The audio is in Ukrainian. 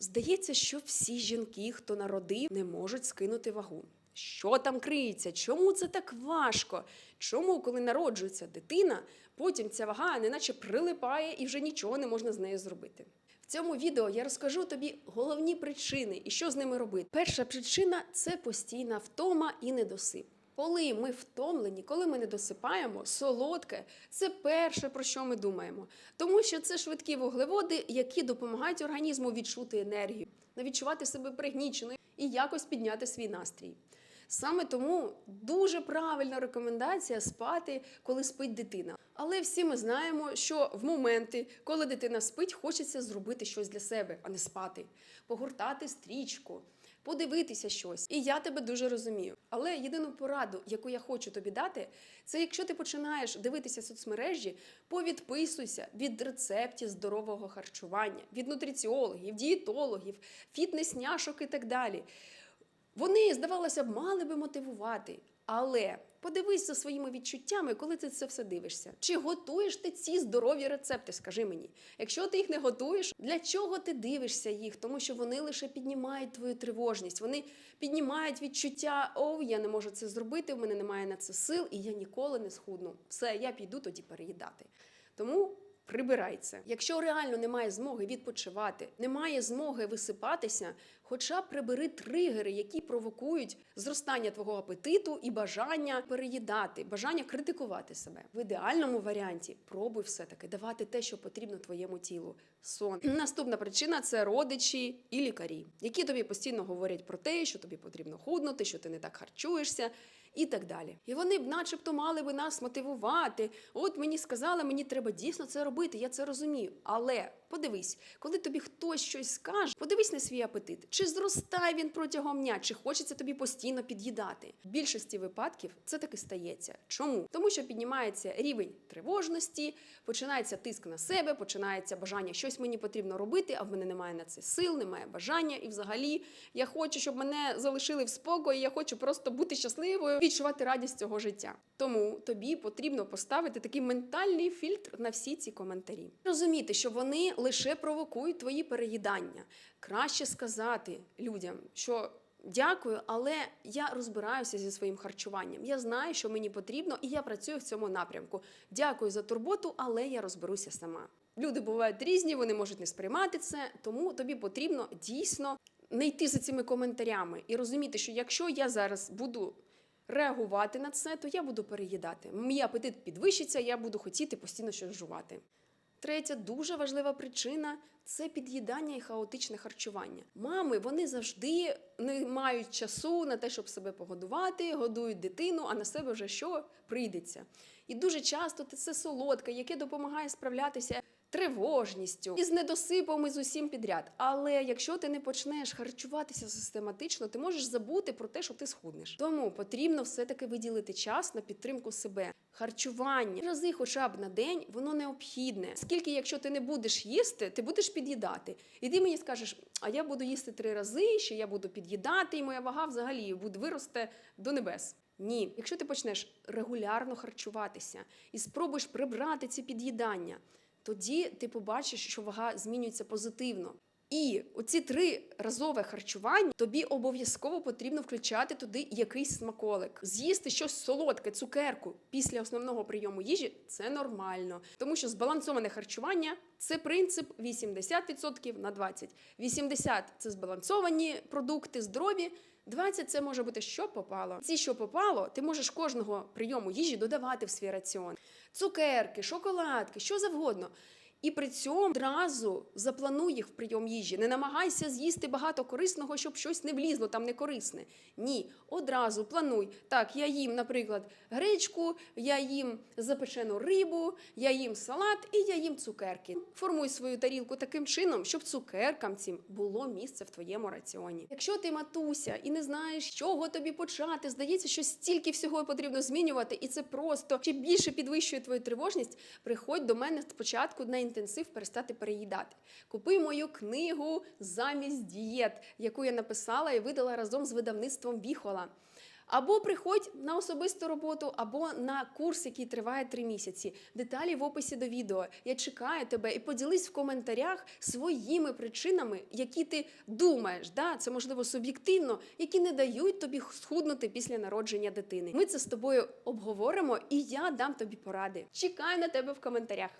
Здається, що всі жінки, хто народив, не можуть скинути вагу. Що там криється? Чому це так важко? Чому, коли народжується дитина, потім ця вага неначе прилипає і вже нічого не можна з нею зробити? В цьому відео я розкажу тобі головні причини і що з ними робити. Перша причина це постійна втома і недосип. Коли ми втомлені, коли ми не досипаємо, солодке це перше про що ми думаємо, тому що це швидкі вуглеводи, які допомагають організму відчути енергію, не відчувати себе пригніченою і якось підняти свій настрій. Саме тому дуже правильна рекомендація спати, коли спить дитина. Але всі ми знаємо, що в моменти, коли дитина спить, хочеться зробити щось для себе, а не спати, погортати стрічку, подивитися щось. І я тебе дуже розумію. Але єдину пораду, яку я хочу тобі дати, це якщо ти починаєш дивитися соцмережі, повідписуйся від рецептів здорового харчування, від нутриціологів, дієтологів, фітнес-няшок і так далі. Вони, здавалося б, мали би мотивувати. Але подивись за своїми відчуттями, коли ти це все дивишся. Чи готуєш ти ці здорові рецепти? Скажи мені. Якщо ти їх не готуєш, для чого ти дивишся їх? Тому що вони лише піднімають твою тривожність, вони піднімають відчуття, о, я не можу це зробити, в мене немає на це сил, і я ніколи не схудну. Все, я піду тоді переїдати. Тому прибирай це. Якщо реально немає змоги відпочивати, немає змоги висипатися, хоча б прибери тригери, які провокують зростання твого апетиту і бажання переїдати, бажання критикувати себе. В ідеальному варіанті пробуй все-таки давати те, що потрібно твоєму тілу. Сон. Наступна причина це родичі і лікарі, які тобі постійно говорять про те, що тобі потрібно худнути, що ти не так харчуєшся. І так далі. І вони б, начебто, мали би нас мотивувати. От мені сказали, мені треба дійсно це робити, я це розумію. Але подивись, коли тобі хтось щось скаже, подивись на свій апетит. Чи зростає він протягом дня, чи хочеться тобі постійно під'їдати? В більшості випадків це таки стається. Чому? Тому що піднімається рівень тривожності, починається тиск на себе, починається бажання щось мені потрібно робити, а в мене немає на це сил, немає бажання. І взагалі я хочу, щоб мене залишили в спокої. Я хочу просто бути щасливою, відчувати радість цього життя. Тому тобі потрібно поставити такий ментальний фільтр на всі ці коментарі. Розуміти, що вони лише провокують твої переїдання. Краще сказати людям, що. Дякую, але я розбираюся зі своїм харчуванням. Я знаю, що мені потрібно, і я працюю в цьому напрямку. Дякую за турботу, але я розберуся сама. Люди бувають різні, вони можуть не сприймати це, тому тобі потрібно дійсно не йти за цими коментарями і розуміти, що якщо я зараз буду реагувати на це, то я буду переїдати. Мій апетит підвищиться, я буду хотіти постійно щось жувати. Третя дуже важлива причина це під'їдання і хаотичне харчування. Мами вони завжди не мають часу на те, щоб себе погодувати, годують дитину, а на себе вже що прийдеться. І дуже часто це солодке, яке допомагає справлятися тривожністю і з недосипом і з усім підряд. Але якщо ти не почнеш харчуватися систематично, ти можеш забути про те, що ти схуднеш. Тому потрібно все-таки виділити час на підтримку себе. Харчування рази, хоча б на день, воно необхідне. Скільки, якщо ти не будеш їсти, ти будеш під'їдати. І ти мені скажеш, а я буду їсти три рази, що я буду під'їдати, і моя вага взагалі буде виросте до небес. Ні, якщо ти почнеш регулярно харчуватися і спробуєш прибрати ці під'їдання, тоді ти побачиш, що вага змінюється позитивно. І оці три разове харчування тобі обов'язково потрібно включати туди якийсь смаколик. З'їсти щось солодке, цукерку після основного прийому їжі це нормально, тому що збалансоване харчування це принцип 80% на 20%. 80% – це збалансовані продукти, здорові. 20 – це може бути що попало. Ці, що попало, ти можеш кожного прийому їжі додавати в свій раціон. Цукерки, шоколадки, що завгодно. І при цьому одразу заплануй їх в прийом їжі. Не намагайся з'їсти багато корисного, щоб щось не влізло там не корисне. Ні, одразу плануй. Так, я їм, наприклад, гречку, я їм запечену рибу, я їм салат і я їм цукерки. Формуй свою тарілку таким чином, щоб цукеркам цим було місце в твоєму раціоні. Якщо ти матуся і не знаєш, чого тобі почати, здається, що стільки всього потрібно змінювати, і це просто ще більше підвищує твою тривожність. Приходь до мене спочатку на інтенсив перестати переїдати. Купи мою книгу замість дієт, яку я написала і видала разом з видавництвом Віхола. Або приходь на особисту роботу, або на курс, який триває три місяці. Деталі в описі до відео. Я чекаю тебе і поділись в коментарях своїми причинами, які ти думаєш. Да, це можливо суб'єктивно, які не дають тобі схуднути після народження дитини. Ми це з тобою обговоримо, і я дам тобі поради. Чекаю на тебе в коментарях.